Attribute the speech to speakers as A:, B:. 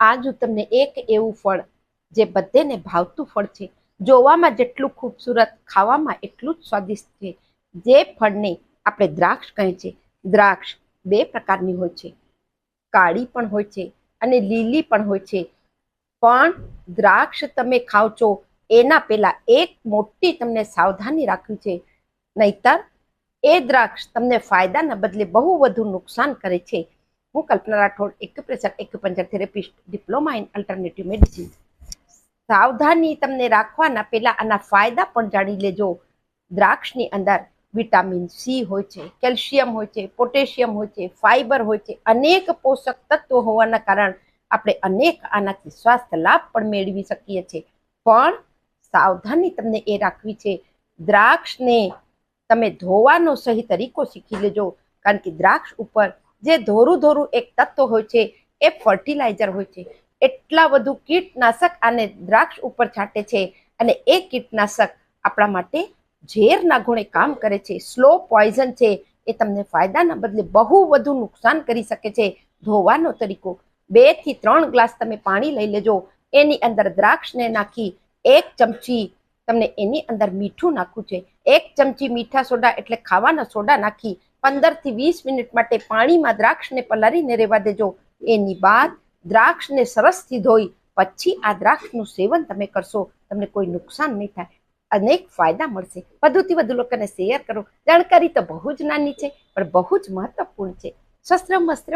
A: આજ હું તમને એક એવું ફળ, જે બધેને ભાવતું ફળ છે, જોવામાં જેટલું ખૂબસૂરત, ખાવામાં એટલું જ સ્વાદિષ્ટ છે. જે ફળને આપણે દ્રાક્ષ કહે છે, દ્રાક્ષ બે પ્રકારની હોય છે. કાળી પણ હોય છે અને લીલી પણ હોય છે. પણ દ્રાક્ષ તમે ખાવ છો, એના પહેલા એક મોટી તમને સાવધાની રાખવી છે. નહીતર એ દ્રાક્ષ તમને ફાયદાના બદલે બહુ વધુ નુકસાન કરે છે. હું Kalpana Rathod acupressure acupuncture therapist diploma in alternative medicine સાવધાની તમને રાખવાના પહેલા આના ફાયદા પણ જાણી લેજો દ્રાક્ષની અંદર વિટામિન સી હોય છે કેલ્શિયમ હોય છે પોટેશિયમ હોય છે ફાઈબર હોય છે અનેક પોષક તત્વો હોવાના કારણ આપણે અનેક આનાથી સ્વાસ્થ્ય લાભ પણ મેળવી શકીએ છીએ પણ સાવધાની તમને એ રાખવી છે દ્રાક્ષને તમે ધોવાનો સહી તરીકો શીખી લેજો કારણ કે દ્રાક્ષ ઉપર જે ધોરું ધોરું એક તત્વ હોય છે, એ ફર્ટિલાઇઝર હોય છે. એટલા વધુ કીટનાશક આને દ્રાક્ષ ઉપર છાંટે છે અને એ કીટનાશક આપણા માટે ઝેરના ગુણે કામ કરે છે. સ્લો પોઈઝન છે, એ તમને ફાયદાના બદલે બહુ વધુ નુકસાન કરી શકે છે. ધોવાનો તરીકો, બેથી ત્રણ ગ્લાસ તમે પાણી લઈ લેજો. એની અંદર દ્રાક્ષને નાખી, એક ચમચી તમને એની અંદર મીઠું નાખવું છે. એક ચમચી મીઠા સોડા એટલે ખાવાના સોડા નાખી પંદરથી વીસ મિનિટ માટે પાણીમાં દ્રાક્ષને પલાળીને રહેવા દેજો. એની બાદ દ્રાક્ષને સરસથી ધોઈ પછી આ દ્રાક્ષનું સેવન તમે કરશો, તમને કોઈ નુકસાન નહીં થાય. અનેક ફાયદા મળશે. વધુથી વધુ લોકોને શેર કરો. જાણકારી તો બહુ જ નાની છે, પણ બહુ જ મહત્વપૂર્ણ છે. શસ્ત્ર મસ્ત્ર